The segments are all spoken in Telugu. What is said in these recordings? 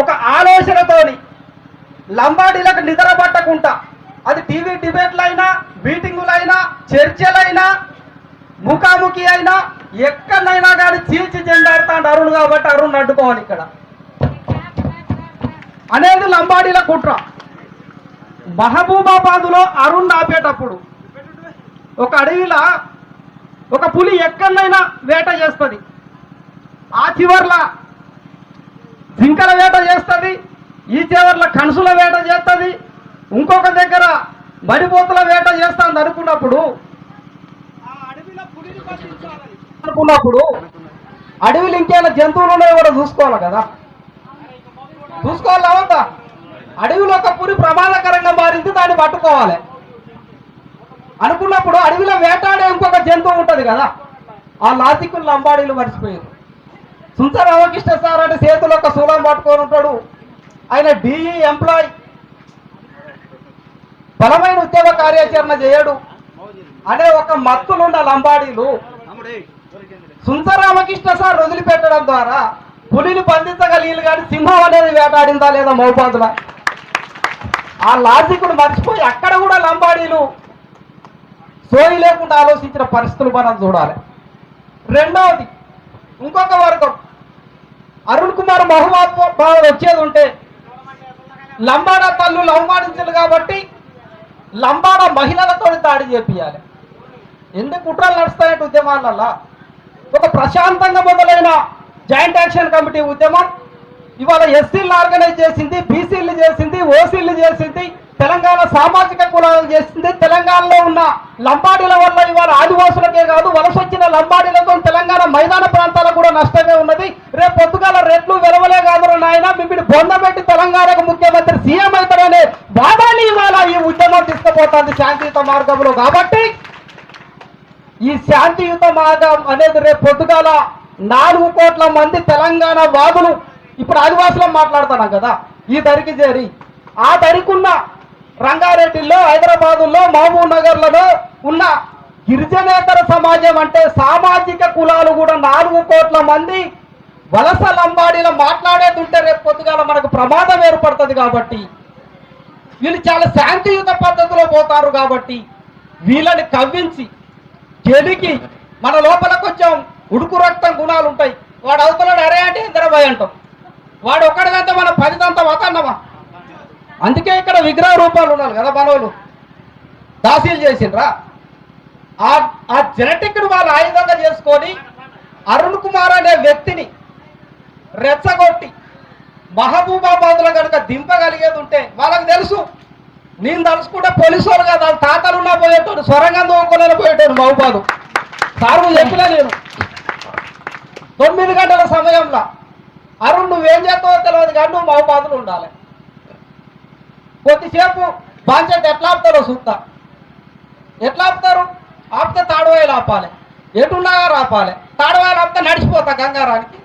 ఒక ఆలోచనతోని లంబాడీలకు నిద్ర పట్టకుండా అది టీవీ డిబేట్లైనా మీటింగులైనా చర్చలైనా ముఖాముఖి అయినా ఎక్కడైనా కానీ చీల్చి జెండాడుతాడు అరుణ్ కాబట్టి అరుణ్ అడ్డుకోవాలి ఇక్కడ. అనేది లంబాడీల కుట్ర. మహబూబాబాదులో అరుణ్ ఆపేటప్పుడు ఒక అడవిలో ఒక పులి ఎక్కడైనా వేట చేస్తుంది. ఆ చివర్లా జింకల వేట చేస్తుంది ఈ చివర్ల కణసుల వేట చేస్తుంది ఇంకొక దగ్గర మడిపోతుల వేట చేస్తుంది అనుకున్నప్పుడు అనుకున్నప్పుడు అడవిలు ఇంకేమైనా జంతువులు ఉన్నాయో కూడా చూసుకోవాలి కదా. చూసుకోవాలా వద్దా? అడవిలో ఒక పురి ప్రమాదకరంగా మారింది దాన్ని పట్టుకోవాలి. అనుకున్నప్పుడు అడవిలో వేటాడే ఇంకొక జంతువు ఉంటుంది కదా ఆ లాజిక్లు లంబాడీలు మర్చిపోయారు. సుంచ రామకృష్ణ సార్ అంటే చేతులు ఒక శూలం పట్టుకొని ఉంటాడు. ఆయన డిఈ ఎంప్లాయ్ బలమైన ఉద్యోగ కార్యాచరణ చేయడు. అనే ఒక మత్తులున్న లంబాడీలు సుంచ రామకృష్ణ సార్ వదిలిపెట్టడం ద్వారా పులిని బంధించగలిగిన కానీ సింహం అనేది వేటాడిందా లేదా మౌపాదుల? ఆ లాజిక్ను మర్చిపోయి అక్కడ కూడా లంబాడీలు సోయి లేకుండా ఆలోచించిన పరిస్థితులు మనం చూడాలి. రెండవది ఇంకొక వర్గం. అరుణ్ కుమార్ మహమ్మద్ వచ్చేది ఉంటే లంబాడ తల్లులు అవమానించారు కాబట్టి లంబాడ మహిళలతో దాడి చేపించాలి ఎందుకు కుట్రలు నడుస్తాయంటే ఉద్యమాలల్లా? ఒక ప్రశాంతంగా మొదలైన జాయింట్ యాక్షన్ కమిటీ ఉద్యమం ఇవాళ ఎస్సీలు ఆర్గనైజ్ చేసింది బీసీలు చేసింది ఓసీలు చేసింది తెలంగాణ సామాజిక కులాలు చేస్తుంది. తెలంగాణలో ఉన్న లంబాడీల వల్ల ఇవాళ ఆదివాసులకే కాదు వలస వచ్చిన లంబాడీలతో తెలంగాణ మైదాన ప్రాంతాలకు కూడా నష్టమే ఉన్నది. రేపు పొద్దుగాల రెట్లు వెలవలే కాదు నాయన మిమ్మల్ని బొందబెట్టి తెలంగాణకు ముఖ్యమంత్రి సీఎం అవుతారనే వాదాన్ని ఇవాళ ఈ ఉద్యమం తీసుకుపోతుంది శాంతియుత మార్గంలో. కాబట్టి ఈ శాంతియుత మార్గం అనేది రేపు పొద్దుగాల నాలుగు కోట్ల మంది తెలంగాణ వాదులు ఇప్పుడు ఆదివాసులం మాట్లాడుతున్నాం కదా ఈ దరికి చేరి. ఆ దరికున్న రంగారెడ్డిలో హైదరాబాదులో మహబూబ్ నగర్లలో ఉన్న గిరిజనేతర సమాజం అంటే సామాజిక కులాలు కూడా నాలుగు కోట్ల మంది వలస లంబాడీలో మాట్లాడేది రేపు పొద్దుగాల మనకు ప్రమాదం ఏర్పడుతుంది కాబట్టి వీళ్ళు చాలా శాంతియుత పద్ధతిలో పోతారు కాబట్టి వీళ్ళని కవ్వించి గెలికి మన లోపల కొంచెం ఉడుకు రక్తం గుణాలు ఉంటాయి వాడు అవుతున్నాడు అరే అంటే ఇంద్రబాయ్ అంటాం. వాడు ఒక్కడిదంతా మన పదిదంతా వతన్నమా? అందుకే ఇక్కడ విగ్రహ రూపాలు ఉన్నారు కదా మనవులు దాసీలు చేసిండ్రా. ఆ ఆ జెనటిక్ను వాళ్ళు ఆయుధంగా చేసుకొని అరుణ్ కుమార్ అనే వ్యక్తిని రెచ్చగొట్టి మహబూబాబాద్లో కనుక దింపగలిగేది ఉంటే వాళ్ళకి తెలుసు. నేను తలుసుకుంటే పోలీసు వాళ్ళు కదా తాతలు ఉన్నా పోయేటోడు స్వరంగా దోకోలేని పోయేటోడు మహబూబాదు. సార్ నువ్వు చెప్పినా నేను. తొమ్మిది గంటల సమయంలో అరుణ్ నువ్వేం చేస్తావో తెలియదు కానీ నువ్వు మహబాదులు ఉండాలి. కొద్దిసేపు బాధ్యత ఎట్లా ఆపుతారో చూస్తా. ఎట్లా ఆపుతారు? ఆపితే తాడువాయిలు ఆపాలి. ఎటున్నా ఆపాలి తాడువాయిలు ఆపితే నడిచిపోతా గంగారానికి.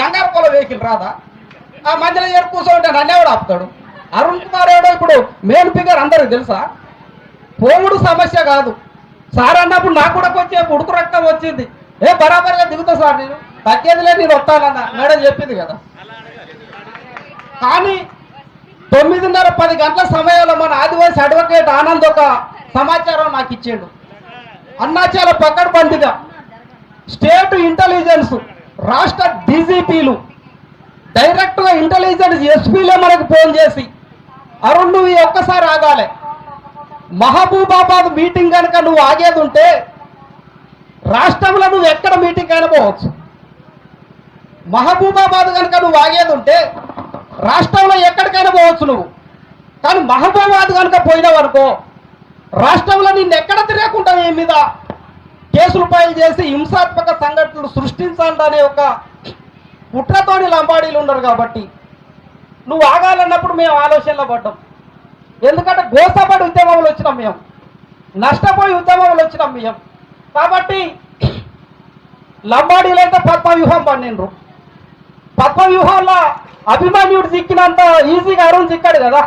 గంగార పొల వెహికల్ రాదా? ఆ మధ్యలో ఏడు కూర్చోంటే నన్నేవాడు ఆపుతాడు. అరుణ్ కుమార్ ఏడో ఇప్పుడు మెయిన్ ఫిగర్ అందరికి తెలుసా? పోవుడు సమస్య కాదు. సార్ అన్నప్పుడు నాకు కూడా కొంచెం ఉడుకు రక్తం వచ్చింది. ఏ బరాబర్గా దిగుతా సార్ నేను. తగ్గేదిలే నేను వస్తానన్నా. మేడం చెప్పింది కదా. కానీ తొమ్మిదిన్నర పది గంటల సమయంలో మన ఆదివాసి అడ్వకేట్ ఆనంద్ ఒక సమాచారం నాకు ఇచ్చాడు. అన్నా చాలా పక్కడబందిగా స్టేట్ ఇంటెలిజెన్స్ రాష్ట్ర డీజీపీలు డైరెక్ట్గా ఇంటెలిజెన్స్ ఎస్పీలే మనకు ఫోన్ చేసి అరుణ్ నువ్వు ఒక్కసారి ఆగాలి. మహబూబాబాద్ మీటింగ్ కనుక నువ్వు ఆగేది ఉంటే రాష్ట్రంలో నువ్వు ఎక్కడ మీటింగ్ అయినా పోవచ్చు. మహబూబాబాద్ కనుక నువ్వు ఆగేది ఉంటే రాష్ట్రంలో ఎక్కడికైనా పోవచ్చు నువ్వు. కానీ మహబూబాబాద్ కనుక పోయినావు అనుకో రాష్ట్రంలో నిన్ను ఎక్కడ తిరగకుండా నీ మీద కేసులు ఫైల్ చేసి హింసాత్మక సంఘటనలు సృష్టించాలనే ఒక కుట్రతోని లంబాడీలు ఉన్నారు కాబట్టి నువ్వు ఆగాలన్నప్పుడు మేము ఆలోచనలో పడ్డాం. ఎందుకంటే గోసపడి ఉద్యమంలో వచ్చినాం మేము. నష్టపోయి ఉద్యమంలో వచ్చినాం మేము. కాబట్టి లంబాడీలైతే పద్మ వ్యూహం పండిండ్రు పద్మవ్యూహాల్లో వ్యూహంలో అభిమన్యుడు చిక్కినంత ఈజీగా అరుణ్ చిక్కాడు కదా.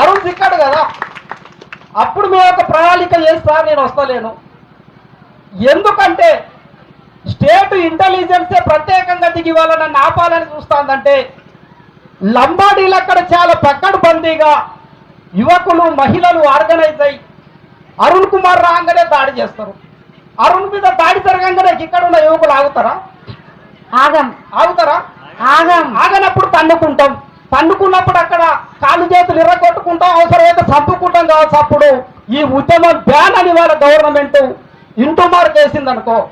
అరుణ్ చిక్కాడు కదా. అప్పుడు మేము ఒక ప్రణాళిక చేస్తా నేను వస్తలేను. ఎందుకంటే స్టేట్ ఇంటెలిజెన్సే ప్రత్యేకంగా దిగి వాళ్ళని ఆపాలని చూస్తాందంటే లంబాడీలు అక్కడ చాలా పక్కడబందీగా యువకులు మహిళలు ఆర్గనైజ్ అయ్యి అరుణ్ కుమార్ రాగానే దాడి చేస్తారు. అరుణ్ మీద దాడి జరగంగానే ఇక్కడ ఉన్న యువకులు ఆగుతారా? ఆగం. ఆగుతారా? ఆగం. ఆగనప్పుడు తన్నుకుంటాం తన్నుకున్నప్పుడు అక్కడ కాళ్ళు చేతులు ఇర్రగొట్టుకుంటాం అవసరమైతే చంపుకుంటాం కావచ్చు అప్పుడు. ఈ ఉద్యమం బ్యాన్ అని వాళ్ళ గవర్నమెంట్ ఇంటూ మార్క్ వేసింది అనుకో